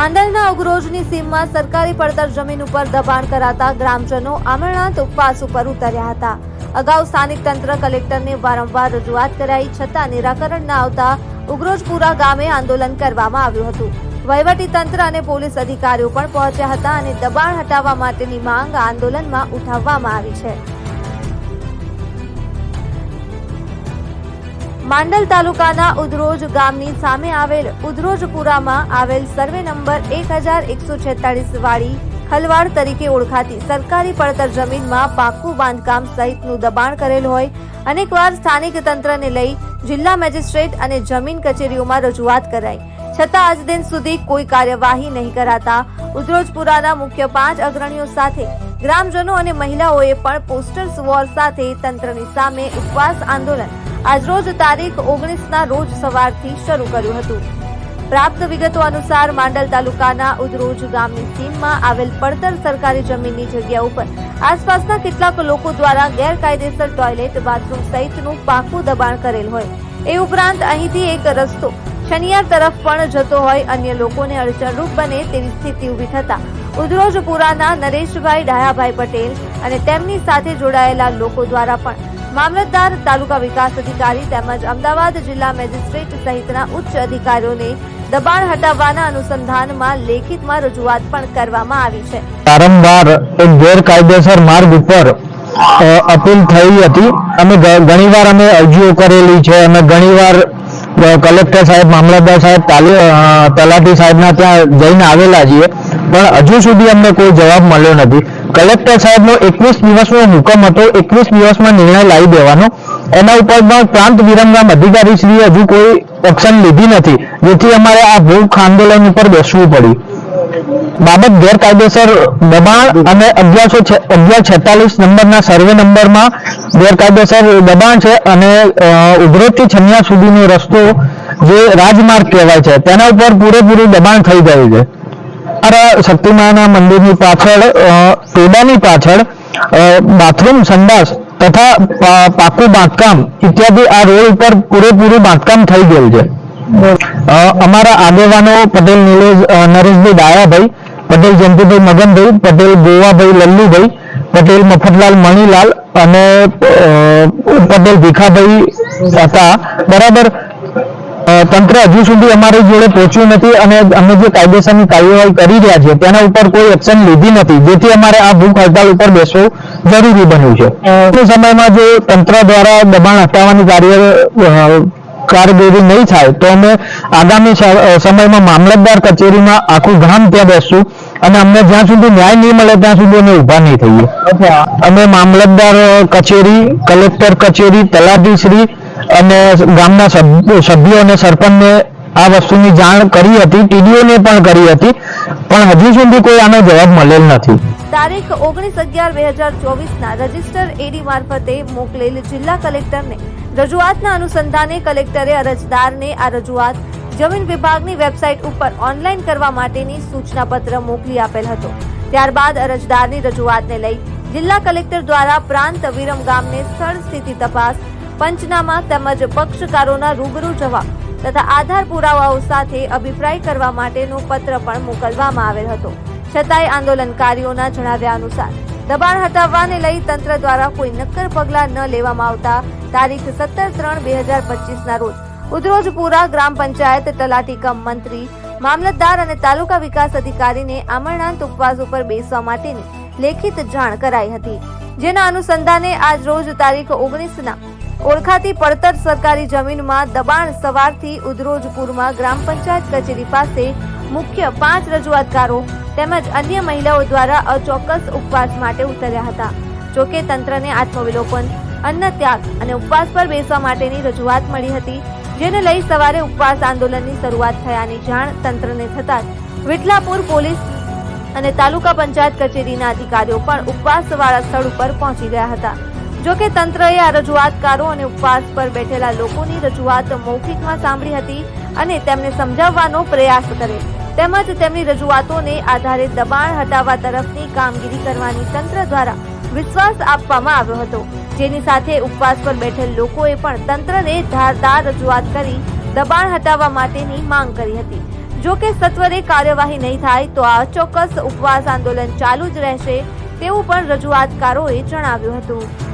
આંદલના અગરોજની સીમમાં સરકારી પડતર જમીન ઉપર દબાણ કરાતા ગ્રામજનો આમરણાંત ઉપવાસ ઉપર ઉતર્યા હતા. અગાઉ સ્થાનિક તંત્ર કલેક્ટરને વારંવાર રજૂઆત કરાઈ, છતાં નિરાકરણ ન આવતા ઉગરોજપુરા ગામે આંદોલન કરવામાં આવ્યું હતું. વહીવટી તંત્ર અને પોલીસ અધિકારીઓ પણ પહોંચ્યા હતા અને દબાણ હટાવવા માટેની માંગ આંદોલનમાં ઉઠાવવામાં આવી છે. માંડલ તાલુકાના ઉધરોજ ગામની સામે આવેલ ઉધરોજપુરામાં આવેલ સર્વે નંબર એક હજાર એકસો છેતાળીસ વાળી ખલવાડ તરીકે ઓળખાતી સરકારી પડતર જમીનમાં પાકું બાંધકામ સહિતનું દબાણ કરેલ હોય, અનેકવાર સ્થાનિક તંત્રને લઈ જિલ્લા મેજિસ્ટ્રેટ અને જમીન કચેરીઓમાં રજૂઆત કરાઈ. છતાં આજ દિન સુધી કોઈ કાર્યવાહી નહીં કરાતા ઉધરોજપુરાના મુખ્ય પાંચ અગ્રણીઓ સાથે ગ્રામજનો અને મહિલાઓએ પણ પોસ્ટર્સ વોર સાથે તંત્રની સામે ઉપવાસ આંદોલન આજરોજ તારીખ ઓગણીસના રોજ સવારથી શરૂ કર્યું હતું. પ્રાપ્ત વિગતો અનુસાર માંડલ તાલુકાના ઉદરોજ ગામની સીમમાં આવેલ પડતર સરકારી જમીનની જગ્યા ઉપર આસપાસના કેટલાક લોકો દ્વારા ગેરકાયદેસર ટોયલેટ, બાથરૂમ સહિતનું પાકું દબાણ કરેલ હોય. એ ઉપરાંત અહીંથી એક રસ્તો શનિયાર તરફ પણ જતો હોય, અન્ય લોકોને અડચણરૂપ બને તેવી સ્થિતિ ઊભી થતા ઉદરોજપુરાના નરેશભાઈ ડાયાભાઈ પટેલ અને તેમની સાથે જોડાયેલા લોકો દ્વારા પણ મામલતદાર, તાલુકા વિકાસ અધિકારી તેમજ અમદાવાદ જિલ્લા મેજિસ્ટ્રેટ સહિતના ઉચ્ચ અધિકારીઓને દબાણ હટાવવાના અનુસંધાનમાં લેખિતમાં રજૂઆત પણ કરવામાં આવી છે. વારંવાર એક ગેરકાયદેસર માર્ગ ઉપર અપીલ થઈ હતી. અમે ઘણીવાર અમે અરજીઓ કરેલી છે. અમે ઘણીવાર કલેક્ટર સાહેબ, મામલતદાર સાહેબ, તાલી તલાટી સાહેબના ત્યાં જઈને આવેલા છીએ. પણ હજુ સુધી અમને કોઈ જવાબ મળ્યો નથી. કલેક્ટર સાહેબનો એકવીસ દિવસનો હુકમ હતો. એકવીસ દિવસમાં નિર્ણય લાવી દેવાનો. એના ઉપર પણ પ્રાંત વિરમગામ અધિકારી શ્રી હજુ કોઈ એક્શન લીધી નથી, જેથી અમારે આ ભૂખ આંદોલન ઉપર બેસવું પડ્યું. બાબત ગેરકાયદેસર દબાણ અને અગિયારસો અગિયાર છેતાલીસ નંબરના સર્વે નંબરમાં ગેરકાયદેસર દબાણ છે અને ઉધરોજથી છન્યા સુધીનો રસ્તો જે રાજમાર્ગ કહેવાય છે, તેના ઉપર પૂરેપૂરું દબાણ થઈ ગયું છે. અરે શક્તિમાના મંદિરની પાછળ ટોડાની પાછળ બાથરૂમ સંડાસ તથા પાકું બાંધકામ ઇત્યાદિ આ રોડ ઉપર પૂરેપૂરું બાંધકામ થઈ ગયું છે. અમારા આગેવાનો પટેલ, નિલેશ નરેશભાઈ ડાયાભાઈ પટેલ જયંતિભાઈ મગનભાઈ પટેલ ગોવાભાઈ લલ્લુભાઈ પટેલ મફતલાલ મણીલાલ અને પટેલ ભીખાભાઈ હતા. બરાબર? તંત્ર હજુ સુધી અમારી જોડે પહોંચ્યું નથી અને અમે જે કાયદેસરની કાર્યવાહી કરી રહ્યા છીએ તેના ઉપર કોઈ એક્શન લીધી નથી. જેથી અમારે આ ભૂખ હડતાલ ઉપર બેસવું જરૂરી બન્યું છે. તે સમયમાં જો તંત્ર દ્વારા દબાણ હટાવવાની કાર્ય કારગીરી નહીં થાય તો અમે આગામી સમયમાં મામલતદાર કચેરીમાં આખું ગામ ત્યાં બેસશું. અને અમને જ્યાં સુધી ન્યાય નહીં મળે ત્યાં સુધી અમે ઊભા નહીં થઈએ. અમે મામલતદાર કચેરી કલેક્ટર કચેરી તલાટીશ્રી અને ગામના સભ્યો અને સરપંચને આ વસ્તુની જાણ કરી હતી ટીડીઓને પણ કરી હતી પણ હજુ સુધી કોઈ આનો જવાબ મળેલ નથી. તારીખ ઓગણીસ અગિયાર બે હજાર ચોવીસના રજિસ્ટર એડી મારફતે મોકલેલ જિલ્લા કલેક્ટરને રજૂઆતના અનુસંધાને કલેક્ટરે અરજદારને આ રજૂઆત જમીન વિભાગની વેબસાઇટ ઉપર ઓનલાઈન કરવા માટેની સૂચનાપત્ર મોકલી આપેલ હતો. ત્યારબાદ અરજદારની રજૂઆતને લઈ જિલ્લા કલેક્ટર દ્વારા પ્રાંત વિરમ ગામને સ્થળ સ્થિતિ તપાસ, પંચનામા તેમજ પક્ષકારોના રૂબરૂ જવાબ તથા આધાર પુરાવાઓ સાથે અભિપ્રાય કરવા માટેનો પત્ર પણ મોકલવામાં આવેલ હતો. છતાંય આંદોલનકારીઓના જણાવ્યા અનુસાર, દબાણ હટાવવાને લઈ તંત્ર દ્વારા કોઈ નક્કર પગલાં ન લેવામાં આવતા તારીખ સત્તર ત્રણ બે હજાર પચીસના રોજ ઉદરોજપુરા ગ્રામ પંચાયત તલાટી કમ મંત્રી, મામલતદાર અને તાલુકા વિકાસ અધિકારીને આમરણાંત ઉપવાસ ઉપર બેસવા માટેની લેખિત જાણ કરાઈ હતી. જેના અનુસંધાને આજ રોજ તારીખ ઓગણીસના ઓળખાતી પડતર સરકારી જમીનમાં દબાણ સવારથી ઉદરોજપુરમાં ગ્રામ પંચાયત કચેરી પાસે મુખ્ય પાંચ રજૂઆતકારો તેમજ અન્ય મહિલાઓ દ્વારા અચોક્કસ ઉપવાસ માટે ઉતર્યા હતા. જોકે તંત્રને આત્મવિલોપન અન્ન ત્યાગ અને ઉપવાસ પર બેસવા માટેની રજૂઆત મળી હતી. જેને લઈ સવારે ઉપવાસ આંદોલનની શરૂઆત થયાની જાણ તંત્રને થતાં વિઠલાપુર પોલીસ અને તાલુકા પંચાયત કચેરીના અધિકારીઓ પણ ઉપવાસવાળા સ્થળ ઉપર પહોંચી ગયા હતા. જોકે તંત્રએ આ રજૂઆતકારો અને ઉપવાસ પર બેઠેલા લોકોની રજૂઆત મૌખિકમાં સાંભળી હતી અને તેમને સમજાવવાનો પ્રયાસ કરે. તેમજ તેમની રજૂઆતોને આધારે દબાણ હટાવવા તરફની કામગીરી કરવાની તંત્ર દ્વારા વિશ્વાસ આપવામાં આવ્યો હતો. જેની સાથે ઉપવાસ પર બેઠેલ લોકોએ પણ તંત્રને ધારદાર રજૂઆત કરી દબાણ હટાવવા માટેની માંગ કરી હતી. જો કે સત્વરે કાર્યવાહી નહીં થાય તો આ ચોક્કસ ઉપવાસ આંદોલન ચાલુ જ રહેશે તેવું પણ રજૂઆતકારોએ જણાવ્યું હતું.